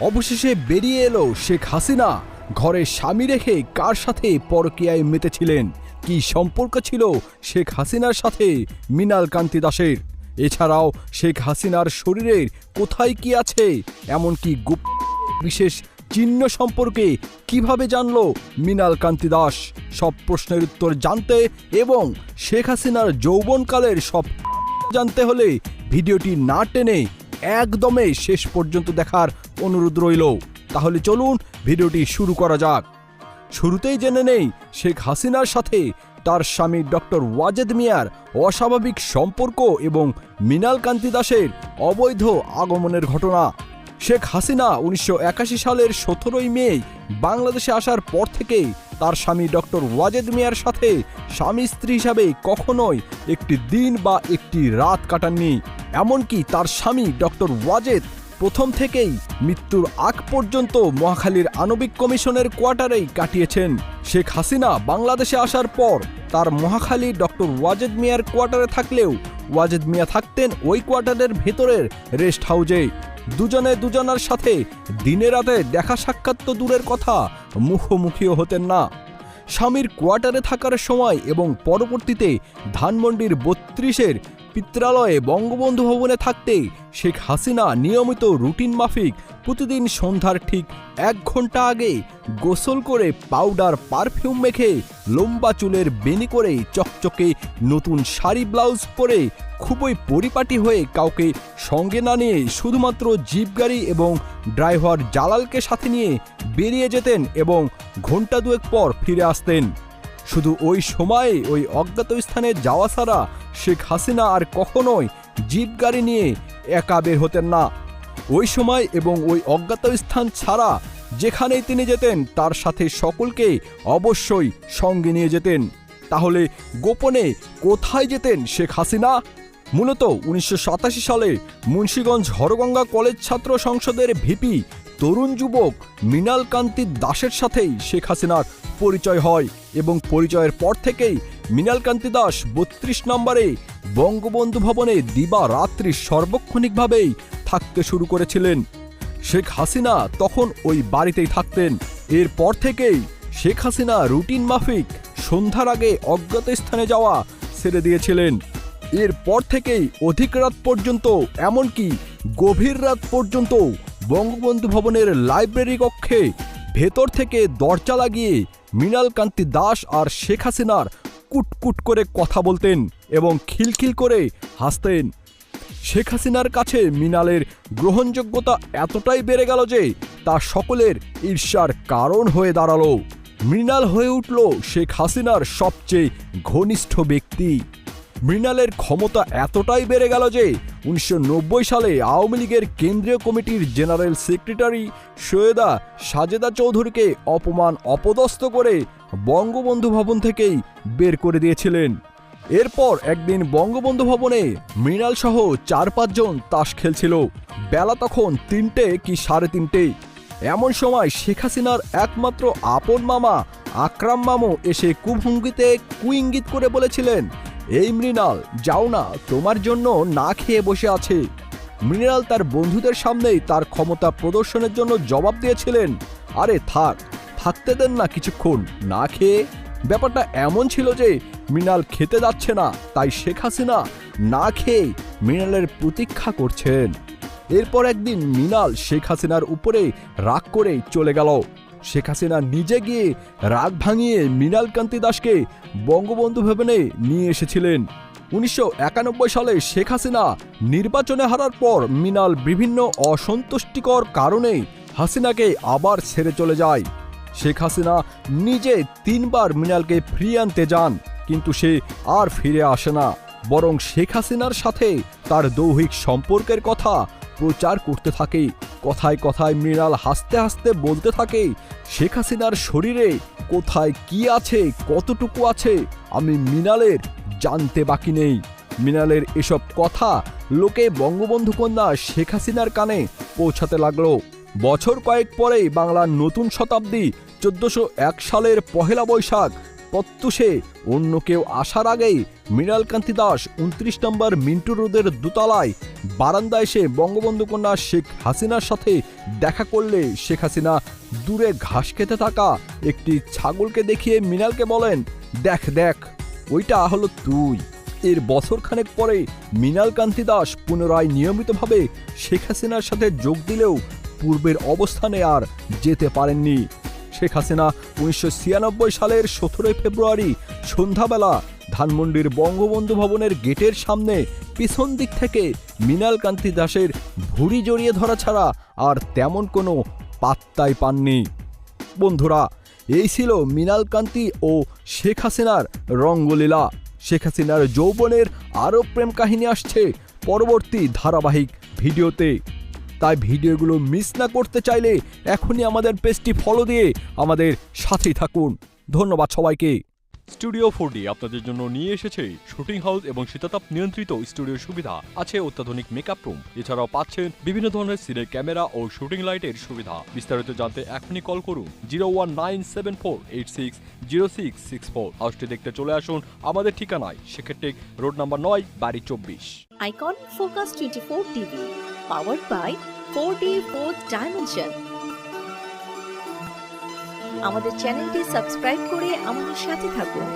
অবশেষে বেরিয়ে এলো শেখ হাসিনা। ঘরে স্বামী রেখে কার সাথে পরকীয়ায় মেতেছিলেন? কি সম্পর্ক ছিল শেখ হাসিনার সাথে মিনাল কান্তি দাসের? এছাড়াও শেখ হাসিনার শরীরের কোথায় কি আছে? এমনকি গুপ বিশেষ চিহ্ন সম্পর্কে কীভাবে জানল মিনাল কান্তি দাস? সব প্রশ্নের উত্তর জানতে এবং শেখ হাসিনার যৌবনকালের সব জানতে হলে ভিডিওটি না টেনে একদমে শেষ পর্যন্ত দেখার অনুরোধ রইল। তাহলে চলুন ভিডিওটি শুরু করা যাক। শুরুতেই জেনে নেই, শেখ হাসিনার সাথে তার স্বামী ডক্টর ওয়াজেদ মিয়ার অস্বাভাবিক সম্পর্ক এবং মিনাল কান্তি দাসের অবৈধ আগমনের ঘটনা। শেখ হাসিনা উনিশশো একাশি সালের সতেরোই মে বাংলাদেশে আসার পর থেকেই তার স্বামী ডক্টর ওয়াজেদ মিয়ার সাথে স্বামী স্ত্রী হিসাবে কখনোই একটি দিন বা একটি রাত কাটাননি। এমনকি তার স্বামী ডক্টর ওয়াজেদ প্রথম থেকেই মৃত্যুর আগ পর্যন্ত মহাখালীর আণবিক কমিশনের কোয়ার্টারেই কাটিয়েছেন। শেখ হাসিনা বাংলাদেশে আসার পর তার মহাখালী ডক্টর ওয়াজেদ মিয়ার কোয়ার্টারে থাকলেও ওয়াজেদ মিয়া থাকতেন ওই কোয়ার্টারের ভেতরের রেস্ট হাউজে দুজনে দুজনার সাথে দিনে রাতে দেখা সাক্ষাৎ তো দূরের কথা, মুখোমুখিও হতেন না। স্বামীর কোয়ার্টারে থাকার সময় এবং পরবর্তীতে ধানমন্ডির বত্রিশের পিত্রালয়ে বঙ্গবন্ধু ভবনে থাকতে শেখ হাসিনা নিয়মিত রুটিন মাফিক প্রতিদিন সন্ধ্যার ঠিক এক ঘণ্টা আগে গোসল করে পাউডার পারফিউম মেখে লম্বা চুলের বেনি করে চকচকে নতুন শাড়ি, ব্লাউজ পরে খুবই পরিপাটি হয়ে কাউকে সঙ্গে না নিয়ে শুধুমাত্র জিপ গাড়ি এবং ড্রাইভার জালালকে সাথে নিয়ে বেরিয়ে যেতেন এবং ঘণ্টা দুয়েক পর ফিরে আসতেন। শুধু ওই সময়ে ওই অজ্ঞাত স্থানে যাওয়া ছাড়া শেখ হাসিনা আর কখনোই জিপ গাড়ি নিয়ে একা বের হতেন না। ওই সময় এবং ওই অজ্ঞাত স্থান ছাড়া যেখানেই তিনি যেতেন, তার সাথে সকলকে অবশ্যই সঙ্গে নিয়ে যেতেন। তাহলে গোপনে কোথায় যেতেন শেখ হাসিনা? মূলত উনিশশো সাতাশি সালে মুন্সীগঞ্জ হরগঙ্গা কলেজ ছাত্র সংসদের ভিপি তরুণ যুবক মৃণাল কান্তি দাসের সাথেই শেখ হাসিনার পরিচয় হয় এবং পরিচয়ের পর থেকেই মৃণাল কান্তি দাস বত্রিশ নম্বরে বঙ্গবন্ধু ভবনে দিবা রাত্রি সর্বক্ষণিকভাবেই থাকতে শুরু করেছিলেন। শেখ হাসিনা তখন ওই বাড়িতেই থাকতেন। এরপর থেকেই শেখ হাসিনা রুটিন মাফিক সন্ধ্যার আগে অজ্ঞাত স্থানে যাওয়া ছেড়ে দিয়েছিলেন। এরপর থেকেই অধিক রাত পর্যন্ত, এমনকি গভীর রাত পর্যন্ত বঙ্গবন্ধু ভবনের লাইব্রেরি কক্ষে ভেতর থেকে দরজা লাগিয়ে মৃণাল কান্তি দাস আর শেখ হাসিনার কুটকুট করে কথা বলতেন এবং খিলখিল করে হাসতেন। শেখ হাসিনার কাছে মিনালের গ্রহণযোগ্যতা এতটাই বেড়ে গেল যে তা সকলের ঈর্ষার কারণ হয়ে দাঁড়াল। মৃণাল হয়ে উঠল শেখ হাসিনার সবচেয়ে ঘনিষ্ঠ ব্যক্তি। মৃণালের ক্ষমতা এতটাই বেড়ে গেল যে উনিশশো নব্বই সালে আওয়ামী লীগের কেন্দ্রীয় কমিটির জেনারেল সেক্রেটারি সৈয়দা সাজেদা চৌধুরীকে অপমান অপদস্থ করে বঙ্গবন্ধু ভবন থেকেই বের করে দিয়েছিলেন। এরপর একদিন বঙ্গবন্ধু ভবনে মৃণাল সহ চার পাঁচজন তাস খেলছিল। বেলা তখন তিনটে কি সাড়ে তিনটে। এমন সময় শেখ হাসিনার একমাত্র আপন মামা আকরাম মামু এসে কুভঙ্গিতে কুইঙ্গিত করে বলেছিলেন, এই মৃণাল, যাও না, তোমার জন্য না খেয়ে বসে আছে। মৃণাল তার বন্ধুদের সামনেই তার ক্ষমতা প্রদর্শনের জন্য জবাব দিয়েছিলেন, আরে থাক থাকতে দেন না কিছুক্ষণ। না খেয়ে ব্যাপারটা এমন ছিল যে মৃণাল খেতে যাচ্ছে না, তাই শেখ হাসিনা না খেয়ে মৃণালের প্রতীক্ষা করছেন। এরপর একদিন মৃণাল শেখ হাসিনার উপরে রাগ করে চলে গেল। শেখ হাসিনা নিজে গিয়ে রাগ ভাঙিয়ে মৃণাল কান্তি দাসকে বঙ্গবন্ধু ভবনে নিয়ে এসেছিলেন। উনিশশো একানব্বই সালে শেখ হাসিনা নির্বাচনে হারার পর মৃণাল বিভিন্ন অসন্তুষ্টিকর কারণে হাসিনাকে আবার ছেড়ে চলে যায়। শেখ হাসিনা নিজে তিনবার মৃণালকে ফিরিয়ে আনতে যান, কিন্তু সে আর ফিরে আসে না। বরং শেখ হাসিনার সাথে তার দৈহিক সম্পর্কের কথা প্রচার করতে থাকে। কথায় কথায় মৃণাল হাসতে হাসতে বলতে থাকে, শেখ হাসিনার শরীরে কোথায় কি আছে, কতটুকু আছে, আমি মৃণালের জানতে বাকি নেই। মৃণালের এসব কথা লোকে বঙ্গবন্ধু কন্যা শেখ হাসিনার কানে পৌঁছাতে লাগল। বছর কয়েক পরেই বাংলার নতুন শতাব্দী চোদ্দশো এক সালের পহেলা বৈশাখ, প্রত্যুষে অন্য কেউ আসার আগেই মৃণালকান্তি দাস উনত্রিশ নম্বর মিন্টু রোডের দোতলায় বারান্দা এসে বঙ্গবন্ধু কন্যা শেখ হাসিনার সাথে দেখা করলে শেখ হাসিনা দূরে ঘাস খেতে থাকা একটি ছাগলকে দেখিয়ে মৃণালকে বলেন, দেখ দেখ, ওইটা হলো তুই। এর বছরখানেক পরে মৃণাল কান্তি দাস পুনরায় নিয়মিতভাবে শেখ হাসিনার সাথে যোগ দিলেও পূর্বের অবস্থানে আর যেতে পারেননি। শেখ হাসিনা উনিশশো ছিয়ানব্বই সালের সতেরোই ফেব্রুয়ারি সন্ধ্যাবেলা ধানমন্ডির বঙ্গবন্ধু ভবনের গেটের সামনে পিছন দিক থেকে মৃণাল কান্তি দাসের ভুড়ি জড়িয়ে ধরা ছাড়া আর তেমন কোনো পাত্তাই পাননি। বন্ধুরা, এই ছিল মৃণাল কান্তি ও শেখ হাসিনার রঙ্গলীলা। শেখ হাসিনার যৌবনের আরও প্রেম কাহিনী আসছে পরবর্তী ধারাবাহিক ভিডিওতে। তাই ভিডিওগুলো মিস না করতে চাইলে এখনই আমাদের পেজটি ফলো দিয়ে আমাদের সাথেই থাকুন। ধন্যবাদ সবাইকে। স্টুডিও ফোর আপনাদের জন্য নিয়ে এসেছে শুটিং হাউস এবং শীতাতাপ নিয়ন্ত্রিত স্টুডিও সুবিধা। আছে অত্যাধুনিক মেকআপ রুম এছাড়াও পাচ্ছেন বিভিন্ন ধরনের সিনের ক্যামেরা ও শুটিং লাইটের সুবিধা। বিস্তারিত জানতে এখনই কল করুন zero one nine seven four eight six zero six six four. হাউসটি দেখতে চলে আসুন আমাদের ঠিকানায় সেক্ষেত্রে রোড নাম্বার নয় বাড়ি চব্বিশ। Icon Focus 24 TV, powered by 4D 4th Dimension. আমাদের চ্যানেলটি সাবস্ক্রাইব করে আমাদের সাথে থাকুন